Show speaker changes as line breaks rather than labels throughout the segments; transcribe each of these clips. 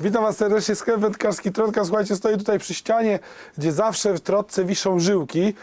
Witam Was serdecznie, sklep wędkarski Trądka. Słuchajcie, stoję tutaj przy ścianie, gdzie zawsze w trotce wiszą żyłki.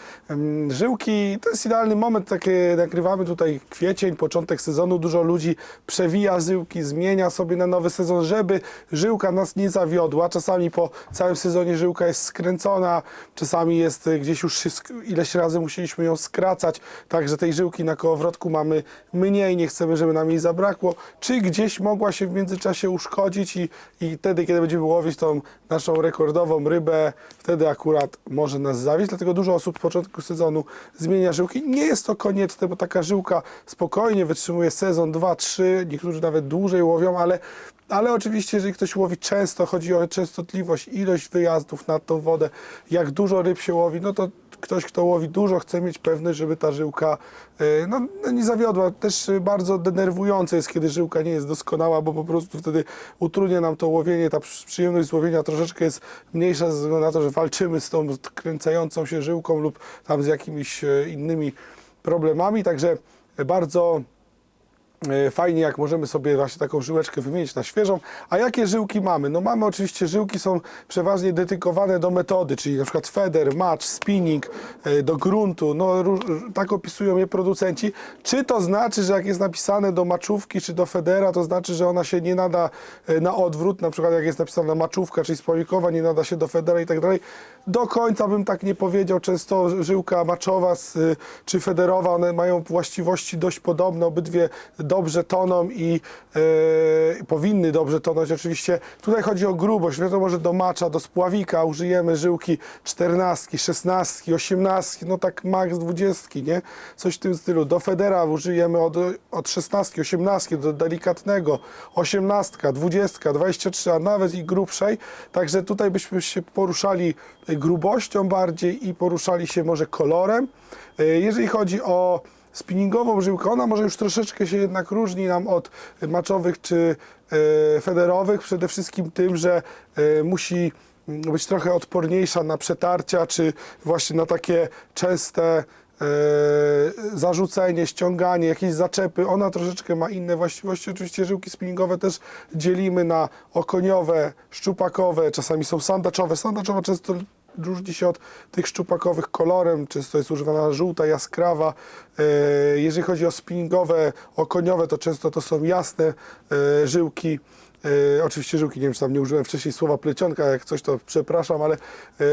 Żyłki to jest idealny moment, takie nagrywamy tutaj kwiecień, początek sezonu. Dużo ludzi przewija żyłki, zmienia sobie na nowy sezon, żeby żyłka nas nie zawiodła. Czasami po całym sezonie żyłka jest skręcona, czasami jest y, gdzieś już ileś razy musieliśmy ją skracać, także tej żyłki na kołowrotku mamy mniej, nie chcemy, żeby nam jej zabrakło, czy gdzieś mogła się w międzyczasie uszkodzić i, i wtedy, kiedy będziemy łowić tą naszą rekordową rybę, wtedy akurat może nas zawieść, dlatego dużo osób w początku sezonu zmienia żyłki. Nie jest to konieczne, bo taka żyłka spokojnie wytrzymuje sezon, dwa, trzy, niektórzy nawet dłużej łowią, ale ale oczywiście, jeżeli ktoś łowi często, chodzi o częstotliwość, ilość wyjazdów na tą wodę, jak dużo ryb się łowi, no to ktoś, kto łowi dużo, chce mieć pewność, żeby ta żyłka e, no, no nie zawiodła. Też bardzo denerwujące jest, kiedy żyłka nie jest doskonała, bo po prostu wtedy utrudnia nam to łowienie. Ta przy- przyjemność z łowienia troszeczkę jest mniejsza ze względu na to, że walczymy z tą kręcającą się żyłką lub tam z jakimiś e, innymi problemami. Także bardzo Fajnie, jak możemy sobie właśnie taką żyłeczkę wymienić na świeżą. A jakie żyłki mamy? No mamy oczywiście żyłki są przeważnie dedykowane do metody, czyli na przykład feder, match, spinning, e, do gruntu. No tak opisują je producenci. Czy to znaczy, że jak jest napisane do maczówki czy do federa, to znaczy, że ona się nie nada e, na odwrót, na przykład jak jest napisana maczówka, czyli spławikowa, nie nada się do federa i tak dalej. Do końca bym tak nie powiedział. Często żyłka maczowa czy federowa, one mają właściwości dość podobne, obydwie dobrze toną i e, powinny dobrze tonąć. Oczywiście tutaj chodzi o grubość. Wiadomo, że do macza, do spławika użyjemy żyłki 14, 16, 18, no tak max 20, nie? Coś w tym stylu. Do federa użyjemy od, od 16, 18 do delikatnego 18, 20, 23, a nawet i grubszej. Także tutaj byśmy się poruszali grubością bardziej i poruszali się może kolorem. E, Jeżeli chodzi o spinningową żyłkę, ona może już troszeczkę się jednak różni nam od maczowych czy e, federowych, przede wszystkim tym, że e, musi być trochę odporniejsza na przetarcia, czy właśnie na takie częste e, zarzucenie, ściąganie, jakieś zaczepy. Ona troszeczkę ma inne właściwości. Oczywiście żyłki spinningowe też dzielimy na okoniowe, szczupakowe, czasami są sandaczowe. Sandaczowa często różni się od tych szczupakowych kolorem, często jest używana żółta, jaskrawa. E, Jeżeli chodzi o spinningowe, okoniowe, to często to są jasne e, żyłki. E, oczywiście żyłki, nie wiem, czy tam nie użyłem wcześniej słowa plecionka, jak coś to przepraszam, ale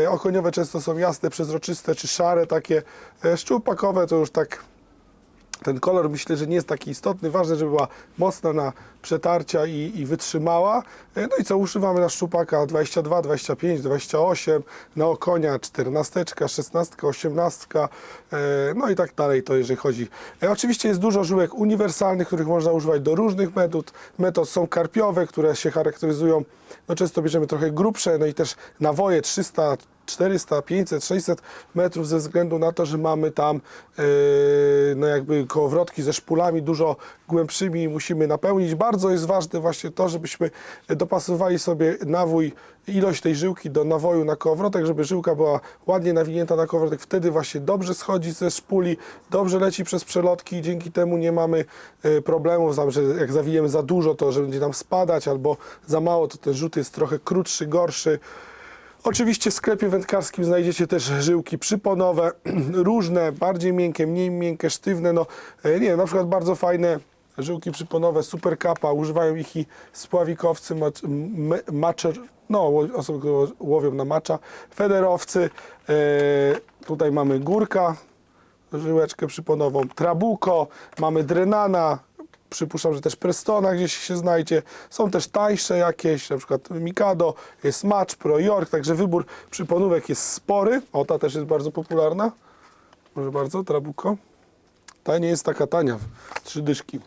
okoniowe często są jasne, przezroczyste czy szare takie. Szczupakowe to już tak ten kolor myślę, że nie jest taki istotny. Ważne, żeby była mocna na przetarcia i, i wytrzymała. E, No i co, używamy na szczupaka 22, 25, 28, na okonia 14, 16, 18, e, no i tak dalej to jeżeli chodzi. E, Oczywiście jest dużo żyłek uniwersalnych, których można używać do różnych metod. Metod są karpiowe, które się charakteryzują, no często bierzemy trochę grubsze, no i też nawoje 300, 400, 500, 600 metrów ze względu na to, że mamy tam yy, no jakby kołowrotki ze szpulami dużo głębszymi musimy napełnić. Bardzo jest ważne właśnie to, żebyśmy dopasowali sobie nawój, ilość tej żyłki do nawoju na kołowrotek, żeby żyłka była ładnie nawinięta na kołowrotek. Wtedy właśnie dobrze schodzi ze szpuli, dobrze leci przez przelotki i dzięki temu nie mamy yy, problemów, znam, że jak zawijemy za dużo, to że będzie nam spadać, albo za mało, to ten rzut jest trochę krótszy, gorszy. Oczywiście w sklepie wędkarskim znajdziecie też żyłki przyponowe, różne, bardziej miękkie, mniej miękkie, sztywne. No, e, nie na przykład bardzo fajne żyłki przyponowe Super Kappa, używają ich i spławikowcy, maczer, no osoby, które łowią na macza, federowcy. E, tutaj mamy górka, żyłeczkę przyponową, trabuko, mamy drenana, przypuszczam, że też Prestona gdzieś się znajdzie. Są też tańsze jakieś, na przykład Mikado, jest Match, Pro York, także wybór przyponówek jest spory. O, ta też jest bardzo popularna. Proszę bardzo, Trabuko. Ta nie jest taka tania, trzy dyszki.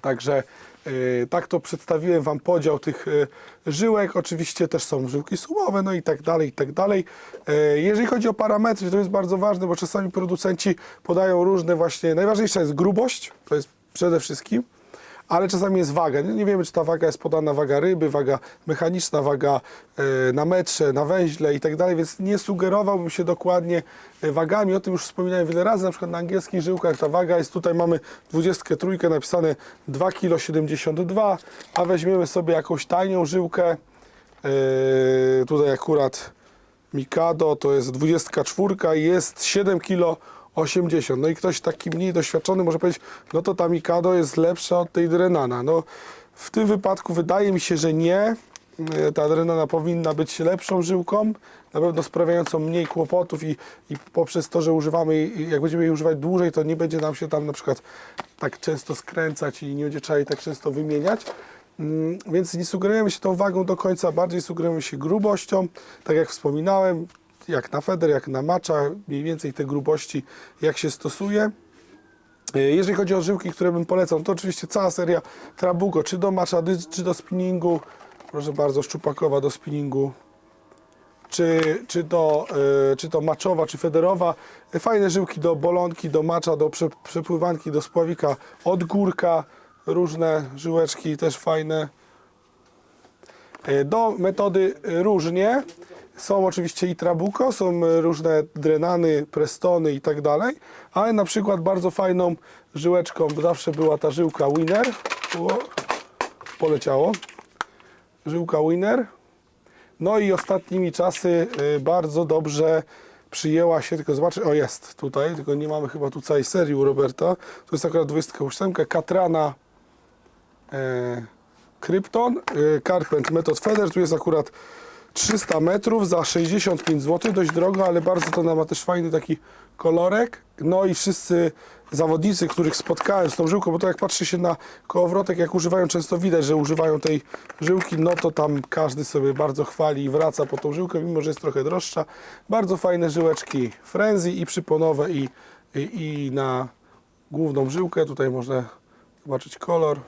Także y, tak to przedstawiłem Wam podział tych y, żyłek. Oczywiście też są żyłki sumowe, no i tak dalej, i tak dalej. Y, jeżeli chodzi o parametry, to jest bardzo ważne, bo czasami producenci podają różne właśnie, najważniejsza jest grubość, to jest przede wszystkim, ale czasami jest waga. Nie, nie wiemy, czy ta waga jest podana waga ryby, waga mechaniczna, waga e, na metrze, na węźle i tak dalej, więc nie sugerowałbym się dokładnie e, wagami. O tym już wspominałem wiele razy, na przykład na angielskich żyłkach ta waga jest, tutaj mamy 23 napisane 2,72 kg, a weźmiemy sobie jakąś tajnią żyłkę, e, tutaj akurat Mikado to jest 24 i jest 7 kg 80. No i ktoś taki mniej doświadczony może powiedzieć, no to ta Mikado jest lepsza od tej Drenana. No w tym wypadku wydaje mi się, że nie. Y, Ta Drenana powinna być lepszą żyłką, na pewno sprawiającą mniej kłopotów i, i poprzez to, że używamy jej, jak będziemy jej używać dłużej, to nie będzie nam się tam na przykład tak często skręcać i nie będzie trzeba jej tak często wymieniać. Mm, Więc nie sugerujemy się tą wagą do końca, bardziej sugerujemy się grubością. Tak jak wspominałem, jak na feder, jak na macza, mniej więcej te grubości, jak się stosuje. E, Jeżeli chodzi o żyłki, które bym polecał, to oczywiście cała seria Trabugo, czy do macza, czy do spinningu. Proszę bardzo, szczupakowa do spinningu. Czy, czy, to, e, czy to maczowa, czy federowa. E, Fajne żyłki do bolonki, do macza, do prze, przepływanki, do spławika od górka. Różne żyłeczki też fajne. Do metody różnie. Są oczywiście i trabuko, są e, różne drenany, prestony i tak dalej, ale na przykład bardzo fajną żyłeczką zawsze była ta żyłka Winner. O, poleciało. Żyłka Winner. No i ostatnimi czasy y, bardzo dobrze przyjęła się, tylko zobaczcie, o jest tutaj, tylko nie mamy chyba tu całej serii u Roberta. To jest akurat 28, Katrana e, Krypton, e, Carpent Method Feather, tu jest akurat 300 metrów za 65 zł, dość drogo, ale bardzo to ma też fajny taki kolorek. No i wszyscy zawodnicy, których spotkałem z tą żyłką, bo to jak patrzy się na kołowrotek, jak używają, często widać, że używają tej żyłki, no to tam każdy sobie bardzo chwali i wraca po tą żyłkę, mimo że jest trochę droższa. Bardzo fajne żyłeczki Frenzy i przyponowe i, i, i na główną żyłkę. Tutaj można zobaczyć kolor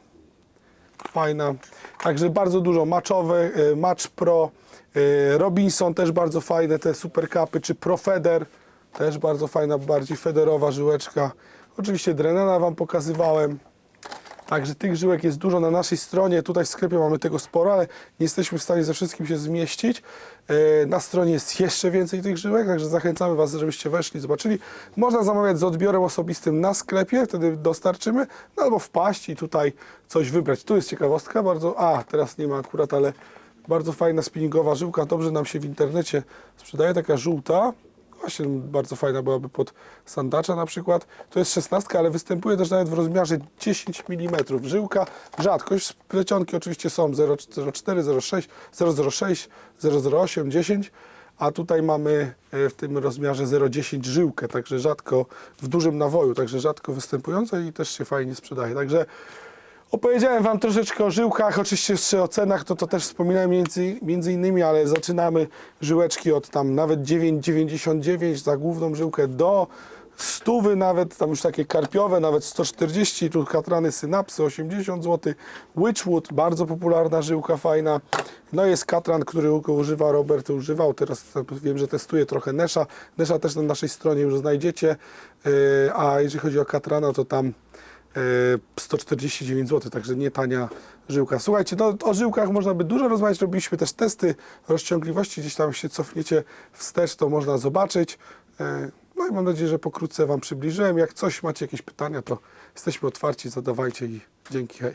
fajna. Także bardzo dużo matchowe, y, Match Pro, y, Robinson też bardzo fajne, te super kapy, czy Pro Feder, też bardzo fajna, bardziej federowa żyłeczka. Oczywiście Drenana Wam pokazywałem. Także tych żyłek jest dużo na naszej stronie. Tutaj w sklepie mamy tego sporo, ale nie jesteśmy w stanie ze wszystkim się zmieścić. E, Na stronie jest jeszcze więcej tych żyłek, także zachęcamy Was, żebyście weszli, zobaczyli. Można zamawiać z odbiorem osobistym na sklepie, wtedy dostarczymy, no albo wpaść i tutaj coś wybrać. Tu jest ciekawostka, bardzo, a teraz nie ma akurat, ale bardzo fajna spinningowa żyłka, dobrze nam się w internecie sprzedaje, taka żółta. Właśnie bardzo fajna byłaby pod sandacza na przykład. To jest 16, ale występuje też nawet w rozmiarze 10 mm. Żyłka rzadkość. Plecionki oczywiście są 0,04, 0,6, 0,06, 0,08, 10. A tutaj mamy e, w tym rozmiarze 0,10 żyłkę, także rzadko w dużym nawoju, także rzadko występująca i też się fajnie sprzedaje. Także Opowiedziałem Wam troszeczkę o żyłkach, oczywiście jeszcze o cenach, to to też wspominałem między, między innymi, ale zaczynamy żyłeczki od tam nawet 9,99 za główną żyłkę do stówy nawet, tam już takie karpiowe, nawet 140, tu katrany synapsy 80 zł, Witchwood, bardzo popularna żyłka, fajna. No jest katran, który używa, Robert używał, teraz wiem, że testuje trochę Nesha. Nesha też na naszej stronie już znajdziecie, Yy, a jeżeli chodzi o katrana, to tam e, 149 zł, także nie tania żyłka. Słuchajcie, no, o żyłkach można by dużo rozmawiać, robiliśmy też testy rozciągliwości, gdzieś tam się cofniecie wstecz, to można zobaczyć. E, No i mam nadzieję, że pokrótce Wam przybliżyłem. Jak coś macie jakieś pytania, to jesteśmy otwarci, zadawajcie i dzięki, hej.